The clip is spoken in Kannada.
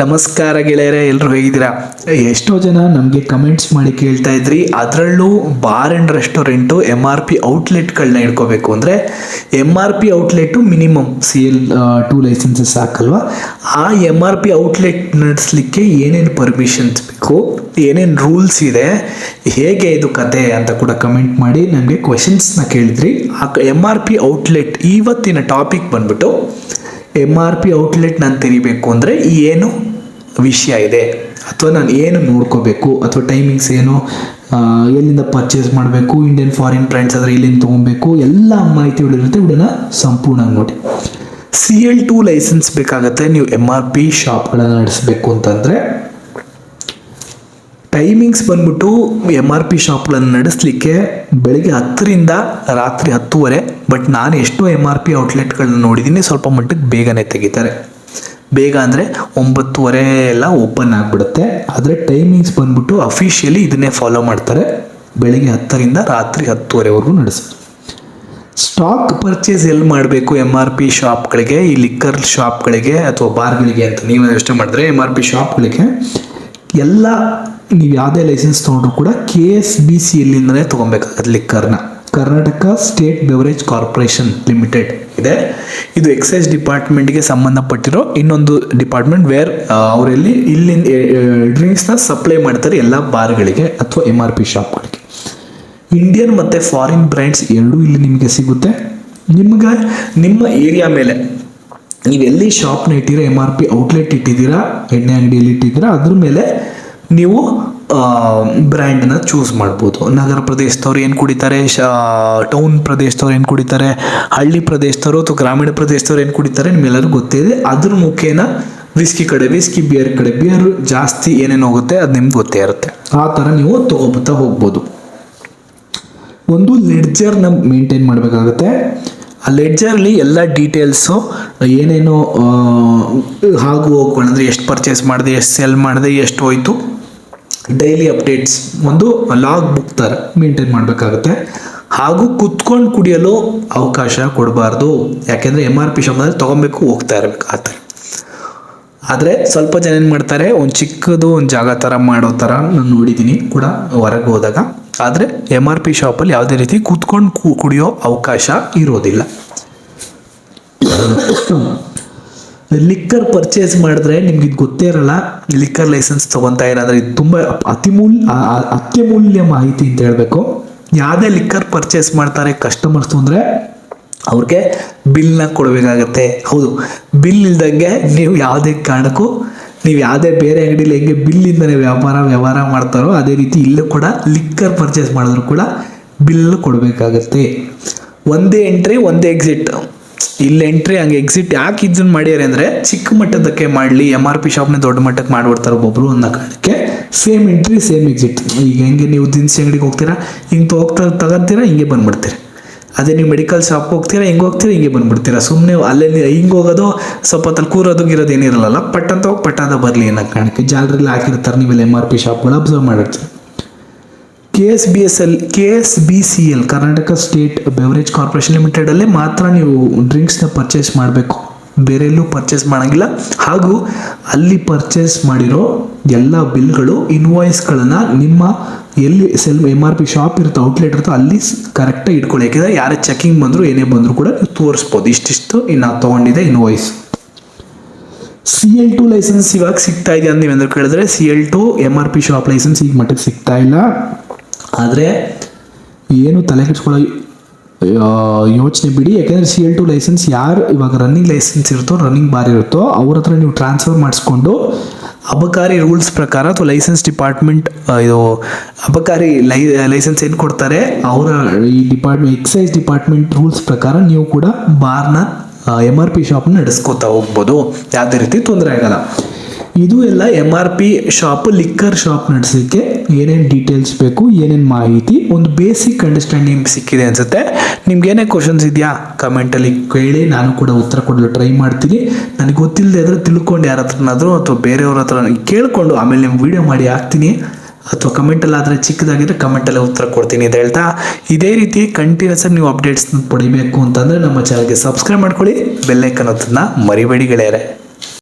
ನಮಸ್ಕಾರ ಗೆಳೆಯರೇ ಎಲ್ಲರೂ ಹೇಗಿದ್ದೀರಾ? ಎಷ್ಟೋ ಜನ ನಮಗೆ ಕಮೆಂಟ್ಸ್ ಮಾಡಿ ಕೇಳ್ತಾ ಇದ್ರಿ. ಅದರಲ್ಲೂ bar and restaurant M R P ಔಟ್ಲೆಟ್ಗಳನ್ನ ಇಟ್ಕೋಬೇಕು ಅಂದರೆ M R P outlet minimum C L two licenses ಹಾಕಲ್ವಾ ಆ ಎಂ ಆರ್ ಪಿ ಔಟ್ಲೆಟ್ ನಡೆಸಲಿಕ್ಕೆ ಏನೇನು ಪರ್ಮಿಷನ್ಸ್ ಬೇಕು, ಏನೇನು ರೂಲ್ಸ್ ಇದೆ, ಹೇಗೆ ಇದು ಕತೆ ಅಂತ ಕೂಡ ಕಮೆಂಟ್ ಮಾಡಿ ನನಗೆ ಕ್ವೆಶನ್ಸ್ನ ಕೇಳಿದ್ರಿ. ಆ ಎಂ ಆರ್ ಪಿ ಔಟ್ಲೆಟ್ ಇವತ್ತಿನ ಟಾಪಿಕ್ ಬಂದ್ಬಿಟ್ಟು ಎಂ ಆರ್ ಪಿ ಔಟ್ಲೆಟ್ ನಾನು ತೆರಿಬೇಕು ಅಂದರೆ ಏನು ವಿಷಯ ಇದೆ? ಅಥವಾ ನಾನು ಏನು ನೋಡ್ಕೋಬೇಕು? ಅಥವಾ ಟೈಮಿಂಗ್ಸ್ ಏನು? ಎಲ್ಲಿಂದ ಪರ್ಚೇಸ್ ಮಾಡಬೇಕು? ಇಂಡಿಯನ್ ಫಾರಿನ್ ಬ್ರ್ಯಾಂಡ್ಸ್ ಆದರೆ ಎಲ್ಲಿಂದ ತೊಗೊಬೇಕು? ಎಲ್ಲ ಮಾಹಿತಿಗಳಿರುತ್ತೆ ವಿಡಿಯೋನ ಸಂಪೂರ್ಣ ನೋಡಿ. ಸಿ ಎಲ್ ಟು ಲೈಸೆನ್ಸ್ ಬೇಕಾಗುತ್ತೆ. ನೀವು ಎಂ ಆರ್ ಪಿ ಶಾಪ್ಗಳನ್ನು ನಡೆಸಬೇಕು ಅಂತಂದರೆ ಟೈಮಿಂಗ್ಸ್ ಬಂದ್ಬಿಟ್ಟು ಎಂ ಆರ್ ಪಿ ಶಾಪ್ಗಳನ್ನು ನಡೆಸಲಿಕ್ಕೆ ಬೆಳಿಗ್ಗೆ ಹತ್ತರಿಂದ ರಾತ್ರಿ ಹತ್ತುವರೆ ಬಟ್ ನಾನು ಎಷ್ಟೋ ಎಂ ಆರ್ ಪಿ ಔಟ್ಲೆಟ್ಗಳನ್ನ ನೋಡಿದ್ದೀನಿ ಸ್ವಲ್ಪ ಮಟ್ಟಕ್ಕೆ ಬೇಗನೆ ತೆಗಿತಾರೆ. ಬೇಗ ಅಂದರೆ ಒಂಬತ್ತುವರೆ ಎಲ್ಲ ಓಪನ್ ಆಗಿಬಿಡುತ್ತೆ. ಆದರೆ ಟೈಮಿಂಗ್ಸ್ ಬಂದ್ಬಿಟ್ಟು ಅಫಿಷಿಯಲಿ ಇದನ್ನೇ ಫಾಲೋ ಮಾಡ್ತಾರೆ. ಬೆಳಿಗ್ಗೆ ಹತ್ತರಿಂದ ರಾತ್ರಿ ಹತ್ತುವರೆವರೆಗೂ ನಡೆಸ್ತಾರೆ ಸ್ಟಾಕ್ ಪರ್ಚೇಸ್ ಎಲ್ಲಿ ಮಾಡಬೇಕು ಎಂ ಆರ್ ಪಿ ಶಾಪ್ಗಳಿಗೆ ಈ ಲಿಕ್ಕರ್ ಶಾಪ್ಗಳಿಗೆ ಅಥವಾ ಬಾರ್ಗಳಿಗೆ ಅಂತ ನೀವು ಯೋಚನೆ ಮಾಡಿದ್ರೆ ಎಂ ಆರ್ ಪಿ ಶಾಪ್ಗಳಿಗೆ ಎಲ್ಲ ನೀವು ಯಾವುದೇ ಲೈಸೆನ್ಸ್ ತೊಗೊಂಡ್ರು ಕೂಡ ಕೆ ಎಸ್ ಬಿ ಸಿ ಎಲ್ಲಿಂದಲೇ ತೊಗೊಬೇಕಾಗತ್ತೆ ಲಿಕ್ಕರ್ನ Karnataka state beverage corporation limited ಇದೆ. ಇದು ಎಕ್ಸೈಸ್ ಡಿಪಾರ್ಟ್ಮೆಂಟ್ಗೆ ಸಂಬಂಧಪಟ್ಟಿರೋ ಇನ್ನೊಂದು ಡಿಪಾರ್ಟ್ಮೆಂಟ್ ವೇರ್ ಅವರಲ್ಲಿ ಇಲ್ಲಿಂದ ಡ್ರಿಂಕ್ಸ್ನ ಸಪ್ಲೈ ಮಾಡ್ತಾರೆ ಎಲ್ಲ ಬಾರ್ಗಳಿಗೆ ಅಥವಾ ಎಂ ಆರ್ ಪಿ ಶಾಪ್ಗಳಿಗೆ. ಇಂಡಿಯನ್ ಮತ್ತು ಫಾರಿನ್ ಬ್ರ್ಯಾಂಡ್ಸ್ ಎರಡೂ ಇಲ್ಲಿ ನಿಮಗೆ ಸಿಗುತ್ತೆ. ನಿಮ್ಗೆ, ನಿಮ್ಮ ಏರಿಯಾ ಮೇಲೆ ನೀವು ಎಲ್ಲಿ ಶಾಪ್ನ ಇಟ್ಟಿರೋ ಎಂ ಆರ್ ಪಿ ಔಟ್ಲೆಟ್ ಇಟ್ಟಿದ್ದೀರಾ, ಎಣ್ಣೆ ಅಂಗಡಿಯಲ್ಲಿ ಇಟ್ಟಿದ್ದೀರಾ, ಅದ್ರ ಮೇಲೆ ನೀವು ಬ್ರ್ಯಾಂಡನ್ನ ಚೂಸ್ ಮಾಡ್ಬೋದು. ನಗರ ಪ್ರದೇಶದವ್ರು ಏನು ಕುಡಿತಾರೆ? ಶ ಟೌನ್ ಪ್ರದೇಶದವ್ರು ಏನು ಕುಡಿತಾರೆ? ಹಳ್ಳಿ ಪ್ರದೇಶದವರು ಅಥವಾ ಗ್ರಾಮೀಣ ಪ್ರದೇಶದವ್ರು ಏನು ಕುಡಿತಾರೆ? ನಿಮ್ಮೆಲ್ಲರಿಗೂ ಗೊತ್ತಿದೆ ಅದ್ರ ಮುಖೇನ ವಿಸ್ಕಿ ಕಡೆ ವಿಸ್ಕಿ ಬಿಯರ್ ಕಡೆ ಬಿಯರ್ ಜಾಸ್ತಿ ಏನೇನು ಹೋಗುತ್ತೆ? ಅದು ನಿಮ್ಗೆ ಗೊತ್ತೇ ಇರುತ್ತೆ. ಆ ಥರ ನೀವು ತೊಗೊಬತ್ತಾ ಹೋಗ್ಬೋದು. ಒಂದು ಲೆಡ್ಜರ್ನ ಮೇಂಟೈನ್ ಮಾಡಬೇಕಾಗುತ್ತೆ. ಆ ಲೆಡ್ಜರ್ಲಿ ಎಲ್ಲ ಡೀಟೇಲ್ಸು ಏನೇನು ಹಾಗೂ ಹೋಗ್ಕೊಂಡ್ರೆ ಎಷ್ಟು ಪರ್ಚೇಸ್ ಮಾಡಿದೆ, ಎಷ್ಟು ಸೆಲ್ ಮಾಡಿದೆ, ಎಷ್ಟು ಹೋಯ್ತು ಡೈಲಿ ಅಪ್ಡೇಟ್ಸ್ ಒಂದು ಲಾಗ್ ಬುಕ್ ಥರ ಮೇಂಟೈನ್ ಮಾಡಬೇಕಾಗುತ್ತೆ. ಹಾಗೂ ಕುತ್ಕೊಂಡು ಕುಡಿಯಲು ಅವಕಾಶ ಕೊಡಬಾರ್ದು. ಯಾಕೆಂದರೆ ಎಂ ಆರ್ ಪಿ ಶಾಪ್ನಲ್ಲಿ ತೊಗೊಬೇಕು ಹೋಗ್ತಾ ಇರಬೇಕು ಆ ಥರ. ಆದರೆ ಸ್ವಲ್ಪ ಜನ ಏನು ಮಾಡ್ತಾರೆ, ಒಂದು ಚಿಕ್ಕದು, ಒಂದು ಜಾಗ ಥರ ಮಾಡೋ ಥರ ನಾನು ನೋಡಿದ್ದೀನಿ ಕೂಡ ಹೊರಗೆ ಹೋದಾಗ. ಆದರೆ ಎಂ ಆರ್ ಪಿ ಶಾಪಲ್ಲಿ ಯಾವುದೇ ರೀತಿ ಕೂತ್ಕೊಂಡು ಕುಡಿಯೋ ಅವಕಾಶ ಇರೋದಿಲ್ಲ. ಲಿಕ್ಕರ್ ಪರ್ಚೇಸ್ ಮಾಡಿದ್ರೆ ನಿಮ್ಗೆ ಇದು ಗೊತ್ತೇ ಇರಲ್ಲ. ಲಿಕ್ಕರ್ ಲೈಸೆನ್ಸ್ ತಗೊತಾ ಇರೋದ್ರೆ ಇದು ತುಂಬ ಅತಿಮೂಲ್ ಅತ್ಯಮೂಲ್ಯ ಮಾಹಿತಿ ಅಂತ ಹೇಳಬೇಕು. ಯಾವುದೇ ಲಿಕ್ಕರ್ ಪರ್ಚೇಸ್ ಮಾಡ್ತಾರೆ ಕಸ್ಟಮರ್ಸ್ ಅಂದರೆ ಅವ್ರಿಗೆ ಬಿಲ್ನ ಕೊಡಬೇಕಾಗತ್ತೆ. ಹೌದು ಬಿಲ್ ಇಲ್ದಂಗೆ ನೀವು ಯಾವುದೇ ಕಾರಣಕ್ಕೂ, ನೀವು ಯಾವುದೇ ಬೇರೆ ಅಂಗಡಿಲಿ ಹೆಂಗೆ ಬಿಲ್ಲಿಂದನೇ ವ್ಯಾಪಾರ, ವ್ಯವಹಾರ ಮಾಡ್ತಾರೋ ಅದೇ ರೀತಿ ಇಲ್ಲೂ ಕೂಡ ಲಿಕ್ಕರ್ ಪರ್ಚೇಸ್ ಮಾಡಿದ್ರು ಕೂಡ ಬಿಲ್ ಕೊಡಬೇಕಾಗತ್ತೆ. ಒಂದೇ ಎಂಟ್ರಿ ಒಂದೇ ಎಕ್ಸಿಟ್ ಇಲ್ಲಿ ಎಂಟ್ರಿ ಹಂಗೆ ಎಕ್ಸಿಟ್ ಯಾಕೆ ಇದನ್ನ ಮಾಡ್ಯಾರೆ ಅಂದರೆ ಚಿಕ್ಕ ಮಟ್ಟದಕ್ಕೆ ಮಾಡಲಿ ಎಂ ಆರ್ ಪಿ ಶಾಪ್ನ ದೊಡ್ಡ ಮಟ್ಟಕ್ಕೆ ಮಾಡ್ಬಿಡ್ತಾರೆ ಒಬ್ಬೊಬ್ರು ಅನ್ನೋ ಕಾರಣಕ್ಕೆ ಸೇಮ್ ಎಂಟ್ರಿ ಸೇಮ್ ಎಕ್ಸಿಟ್ ಈಗ ಹೆಂಗೆ ನೀವು ದಿನಸಿ ಅಂಗಡಿಗೆ ಹೋಗ್ತೀರಾ, ಹಿಂಗೆ ಹೋಗ್ತಾ ತಗೋತೀರಾ, ಹಿಂಗೆ ಬಂದ್ಬಿಡ್ತೀರಿ. ಅದೇ ನೀವು ಮೆಡಿಕಲ್ ಶಾಪ್ಗೆ ಹೋಗ್ತೀರಾ, ಹಿಂಗೆ ಹೋಗ್ತೀರಾ, ಹಿಂಗೆ ಬಂದ್ಬಿಡ್ತೀರಾ. ಸುಮ್ಮನೆ ಅಲ್ಲೇ ಹಿಂಗೆ ಹೋಗೋದು, ಸ್ವಲ್ಪ ಹೊತ್ತಲ್ಲಿ ಕೂರೋದು, ಗಿರೋದು ಏನಿರಲ್ಲ ಅಂತ ಹೋಗಿ ಪಟ್ ಅಂತ ಬರಲಿ ಅನ್ನೋ ಕಾರಣಕ್ಕೆ ಜಾಲರಲ್ಲಿ ಹಾಕಿರ್ತಾರೆ, ನೀವೆಲ್ಲ ಎಂ ಆರ್ ಪಿ ಶಾಪ್ಗಳು observe ಮಾಡಿರ್ತೀರಿ. K S B S L K S B C L Karnataka state beverage corporation ಲಿಮಿಟೆಡಲ್ಲೇ ಮಾತ್ರ ನೀವು ಡ್ರಿಂಕ್ಸ್ನ ಪರ್ಚೇಸ್ ಮಾಡಬೇಕು. ಬೇರೆಲ್ಲೂ ಪರ್ಚೇಸ್ ಮಾಡೋಂಗಿಲ್ಲ. ಹಾಗೂ ಅಲ್ಲಿ ಪರ್ಚೇಸ್ ಮಾಡಿರೋ ಎಲ್ಲ ಬಿಲ್ಗಳು ಇನ್ವಾಯ್ಸ್ಗಳನ್ನು ನಿಮ್ಮ ಎಲ್ಲಿ sell M R P shop ಇರುತ್ತೋ ಔಟ್ಲೆಟ್ ಇರುತ್ತೋ, ಅಲ್ಲಿ ಕರೆಕ್ಟಾಗಿ ಇಟ್ಕೊಳ್ಳಿ. ಯಾಕೆಂದರೆ ಯಾರೇ ಚೆಕಿಂಗ್ ಬಂದರೂ, ಏನೇ ಬಂದರೂ ಕೂಡ ನೀವು ತೋರಿಸ್ಬೋದು. ಇಷ್ಟಿಷ್ಟು ಇನ್ನು ತೊಗೊಂಡಿದೆ invoice C L two license ಇವಾಗ ಸಿಗ್ತಾ ಇದೆ ಅಂತ ನೀವೆಂದ್ರೆ ಕೇಳಿದ್ರೆ C L two M R P shop license ಈಗ ಮಟ್ಟಿಗೆ ಸಿಗ್ತಾ ಇಲ್ಲ. ಆದರೆ ಏನು ತಲೆ ಕೆಡ್ಸ್ಕೊಳ್ಳೋ ಯೋಚನೆ ಬಿಡಿ. ಯಾಕೆಂದರೆ ಸಿ ಎಲ್ ಟು ಲೈಸೆನ್ಸ್ ಯಾರು ಇವಾಗ ರನ್ನಿಂಗ್ ಲೈಸೆನ್ಸ್ ಇರುತ್ತೋ ರನ್ನಿಂಗ್ ಬಾರ್ ಇರುತ್ತೋ, ಅವ್ರ ಹತ್ರ ನೀವು ಟ್ರಾನ್ಸ್ಫರ್ ಮಾಡಿಸ್ಕೊಂಡು ಅಬಕಾರಿ ರೂಲ್ಸ್ ಪ್ರಕಾರ ಅಥವಾ ಲೈಸೆನ್ಸ್ ಡಿಪಾರ್ಟ್ಮೆಂಟ್ ಇದು ಅಬಕಾರಿ ಲೈ ಲೈಸೆನ್ಸ್ ಏನು ಕೊಡ್ತಾರೆ, ಅವರ ಈ ಡಿಪಾರ್ಟ್ಮೆಂಟ್ ಎಕ್ಸೈಸ್ ಡಿಪಾರ್ಟ್ಮೆಂಟ್ ರೂಲ್ಸ್ ಪ್ರಕಾರ ನೀವು ಕೂಡ ಬಾರ್ನ ಎಂ ಆರ್ ಪಿ ಶಾಪ್ನ ನಡೆಸ್ಕೋತಾ ಹೋಗ್ಬೋದು. ಯಾವುದೇ ರೀತಿ ತೊಂದರೆ ಆಗಲ್ಲ. ಇದು ಎಲ್ಲ M R P shop liquor shop ನಡೆಸೋಕ್ಕೆ ಏನೇನು ಡೀಟೇಲ್ಸ್ ಬೇಕು, ಏನೇನು ಮಾಹಿತಿ, ಒಂದು ಬೇಸಿಕ್ ಅಂಡರ್ಸ್ಟ್ಯಾಂಡಿಂಗ್ ಸಿಕ್ಕಿದೆ ಅನ್ಸುತ್ತೆ. ನಿಮ್ಗೆ ಏನೇ ಕ್ವಶನ್ಸ್ ಇದೆಯಾ ಕಮೆಂಟಲ್ಲಿ ಕೇಳಿ, ನಾನು ಕೂಡ ಉತ್ತರ ಕೊಡಲು ಟ್ರೈ ಮಾಡ್ತೀನಿ. ನನಗೆ ಗೊತ್ತಿಲ್ಲದೆ ಇದ್ರೆ ತಿಳ್ಕೊಂಡು ಯಾರ ಹತ್ರನಾದರೂ ಅಥವಾ ಬೇರೆಯವ್ರ ಹತ್ರ ಕೇಳಿಕೊಂಡು ಆಮೇಲೆ ನಿಮ್ಮ ವಿಡಿಯೋ ಮಾಡಿ ಹಾಕ್ತೀನಿ. ಅಥವಾ ಕಮೆಂಟಲ್ಲಿ ಆದರೆ ಚಿಕ್ಕದಾಗಿದ್ರೆ ಕಮೆಂಟಲ್ಲೇ ಉತ್ತರ ಕೊಡ್ತೀನಿ ಅಂತ ಹೇಳ್ತಾ. ಇದೇ ರೀತಿ ಕಂಟಿನ್ಯೂಸ್ ಆಗಿ ನೀವು ಅಪ್ಡೇಟ್ಸ್ನ ಪಡಿಬೇಕು ಅಂತಂದರೆ ನಮ್ಮ ಚಾನಲ್ಗೆ ಸಬ್ಸ್ಕ್ರೈಬ್ ಮಾಡ್ಕೊಳ್ಳಿ. ಬೆಲ್ಲೈಕನ್ ಅದನ್ನ ಮರಿಬೇಡಿ ಗೆಳೆಯರೆ.